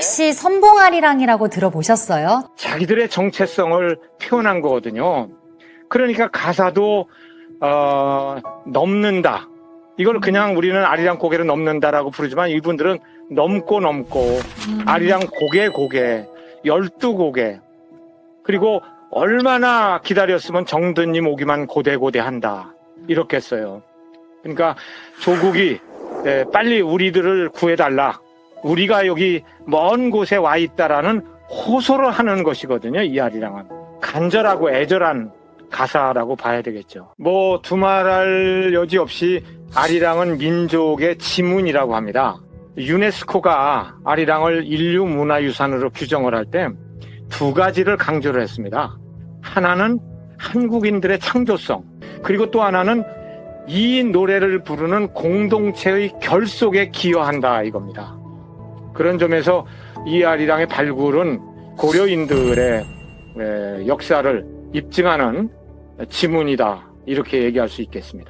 혹시 선봉아리랑이라고 들어보셨어요? 자기들의 정체성을 표현한 거거든요. 그러니까 가사도 어, 넘는다. 이걸 그냥 우리는 아리랑 고개를 넘는다라고 부르지만 이분들은 넘고 넘고 아리랑 고개 고개 열두 고개 그리고 얼마나 기다렸으면 정드님 오기만 고대고대한다 이렇게 했어요. 그러니까 조국이 예, 빨리 우리들을 구해달라. 우리가 여기 먼 곳에 와 있다라는 호소를 하는 것이거든요. 이 아리랑은 간절하고 애절한 가사라고 봐야 되겠죠. 뭐 두말할 여지 없이 아리랑은 민족의 지문이라고 합니다. 유네스코가 아리랑을 인류 문화유산으로 규정을 할 때 두 가지를 강조를 했습니다. 하나는 한국인들의 창조성, 그리고 또 하나는 이 노래를 부르는 공동체의 결속에 기여한다 이겁니다. 그런 점에서 이 아리랑의 발굴은 고려인들의 에, 역사를 입증하는 지문이다 이렇게 얘기할 수 있겠습니다.